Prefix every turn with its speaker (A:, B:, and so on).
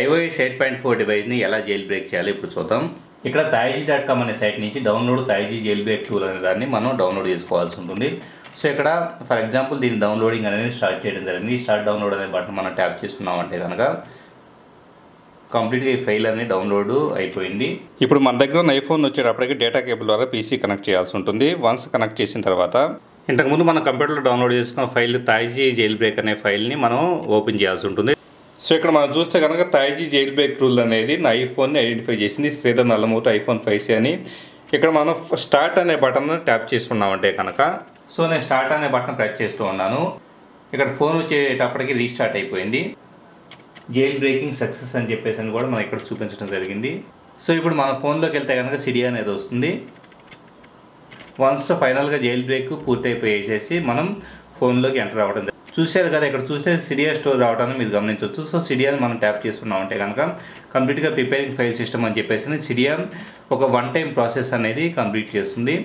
A: IOS eight point four డివైస్ని ఎలా jailbreak చేయాలో ఇప్పుడు చూద్దాం. ఇక్కడ తాయిజీ డాట్ కామ్ అనే సైట్ నుంచి download TaiG jailbreak tool అనే దాన్ని మనం డౌన్లోడ్ చేసుకోవాల్సి ఉంటుంది. సో ఇక్కడ ఫర్ ఎగ్జాంపుల్ దీని డౌన్లోడింగ్ అనేది స్టార్ట్ చేయడం జరిగింది. స్టార్ట్ డౌన్లోడ్ అనే బటన్ మనం ట్యాప్ చేస్తున్నామంటే కనుక కంప్లీట్గా ఈ ఫైల్ అనేది డౌన్లోడ్ అయిపోయింది. ఇప్పుడు మన దగ్గర ఉన్న ఐఫోన్ వచ్చేటప్పటికి డేటా కేబుల్ ద్వారా పీసీ కనెక్ట్ చేయాల్సి ఉంటుంది. వన్స్ కనెక్ట్ చేసిన తర్వాత ఇంతకుముందు మనం కంప్యూటర్లో డౌన్లోడ్ చేసుకున్న ఫైల్ తాయిజీ జైల్ బ్రేక్ అనే ఫైల్ని మనం ఓపెన్ చేయాల్సి ఉంటుంది. సో ఇక్కడ మనం చూస్తే కనుక తాయిజీ జైల్ బ్రేక్ రూల్ అనేది నా ఐఫోన్ని ఐడెంటిఫై చేసింది. శ్రీధర్ నల్లమూరు ఐఫోన్ ఫైవ్ అని. ఇక్కడ మనం స్టార్ట్ అనే బటన్ ట్యాప్ చేస్తున్నామంటే కనుక. సో నేను స్టార్ట్ అనే బటన్ ప్రెస్ చేస్తూ ఉన్నాను. ఇక్కడ ఫోన్ వచ్చేటప్పటికి రీస్టార్ట్ అయిపోయింది. జైల్ బ్రేకింగ్ సక్సెస్ అని చెప్పేసి అని కూడా మనం ఇక్కడ చూపించడం జరిగింది. సో ఇప్పుడు మన ఫోన్లోకి వెళ్తే కనుక సిడి అనేది వస్తుంది. వన్స్ ఫైనల్గా జైల్ బ్రేక్ పూర్తయిపోయేసేసి మనం ఫోన్లోకి ఎంటర్ అవ్వడం జరిగింది. చూశారు కదా ఇక్కడ చూస్తే సిడియా స్టోర్ రావడానికి మీరు గమనించవచ్చు. సో సిడియాని మనం ట్యాప్ చేసుకున్నాం అంటే కనుక కంప్లీట్గా ప్రిపేరింగ్ ఫైల్ సిస్టమ్ అని చెప్పేసి సిడియా ఒక వన్ టైం ప్రాసెస్ అనేది కంప్లీట్ చేస్తుంది.